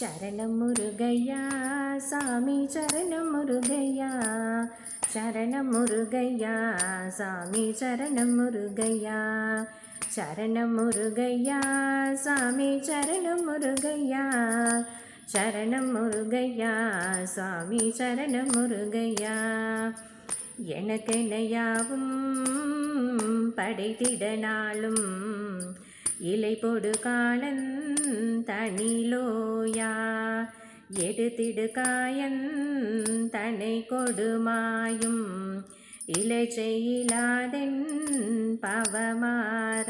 சரணம் முருகையா சாமி சரணம் முருகையா சரணம் முருகையா சாமி சரணம் முருகையா சரணம் முருகையா சாமி சரணம் முருகையா சரணம் முருகையா சாமி சரணம் முருகையா எனக்கெனையாவும் படைத்திட நாளும் இலை பொடு காலன் தனிலோயா. எடுத்திடு காயன் தனை கொடுமாயும் இலை செய்யிலாதென் பவமாற.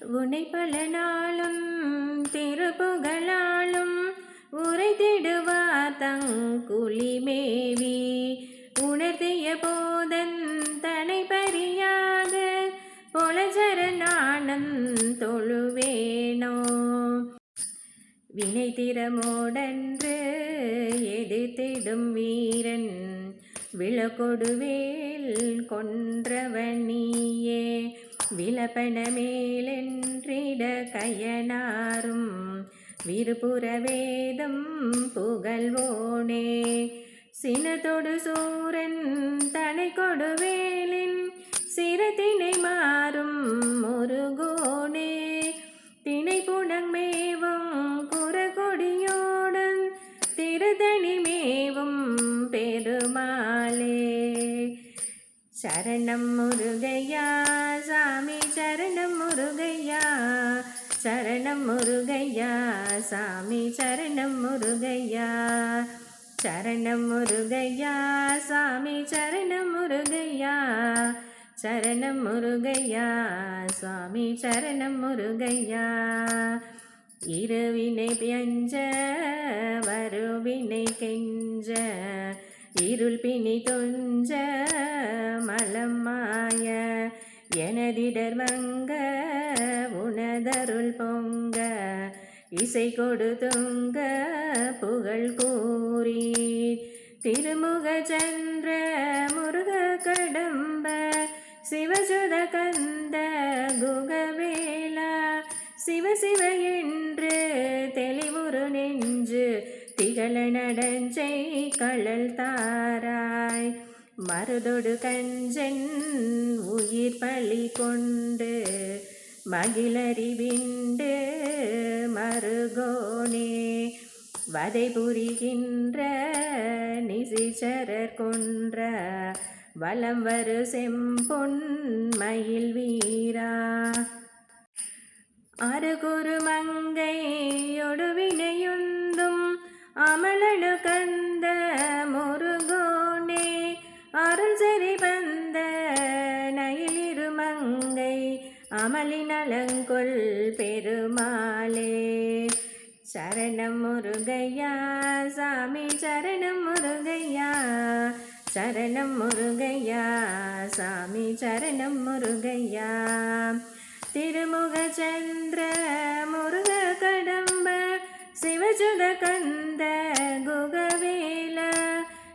உனை பல நாளும் திருப்புகளாலும் உரைத்திடுவார் தங்குளிமேவி வினை திறமோடன்று எதிர்த்திடும் வீரன் விளக்கொடுவேல் கொன்றவனியே. நீயே விலப்பன மேலென்றிட கையனாரும் விருப்புற வேதம் புகழ்வோனே. சினத்தொடு சூரன் தனை கொடுவேலின் சிரத்தினை மாறும் முருகோனே. பெருமாளே சரணம் முருகையா சாமி சரணம் முருகையா சரணம் முருகையா சாமி சரணம் முருகையா சரணம் முருகையா சாமி சரணம் முருகையா சரணம் முருகையா சுவாமி சரணம் முருகையா. இருவினை பியஞ்ச வருவினை கெஞ்ச இருள் பிணி தொஞ்ச மலம் எனதிடர் மங்க உனதருள் பொங்க இசை கொடுத்துங்க புகழ் கூறி. திருமுக சந்திர முருக கடம்ப சிவசுத கந்த குகவேலா சிவ சிவ என் திகழ நடஞ்சை கழல் தாராய். மருதொடு கஞ்சன் உயிர் பழி கொண்டு மகிழறிவிண்டு மருகோனே. வதை புரிகின்ற நிசிச்சரர் கொன்ற வலம் வரு செம்பொன் மயில் வீரா. அருகுரு அமளி நலங்கொள் பெருமாளே. சரணம் முருகையா சாமி சரணம் முருகையா. சரணம் முருகையா சாமி சரணம் முருகையா. திருமுக சந்திர முருக கடம்ப சிவஜுத கந்த குகவேல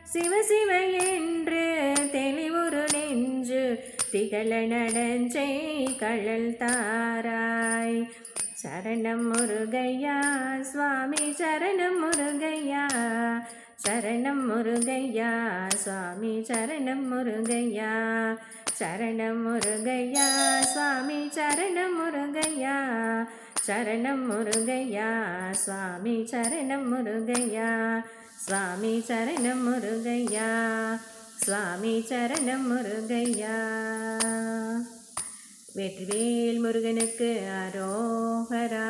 சிவ சிவ என் திகழ நடஞ்சை கழல் தாராய். சரணம் முருகையா சுவாமி சரணம் முருகையா. சரணம் முருகையா சுவாமி சரணம் முருகையா. சரணம் முருகையா சுவாமி சரணம் முருகையா. சரணம் முருகையா சுவாமி சரணம் முருகையா. சுவாமி சரணம் முருகையா. சுவாமி சரணம் முருகையா வெற்றிவேல் முருகனுக்கு அரோகரா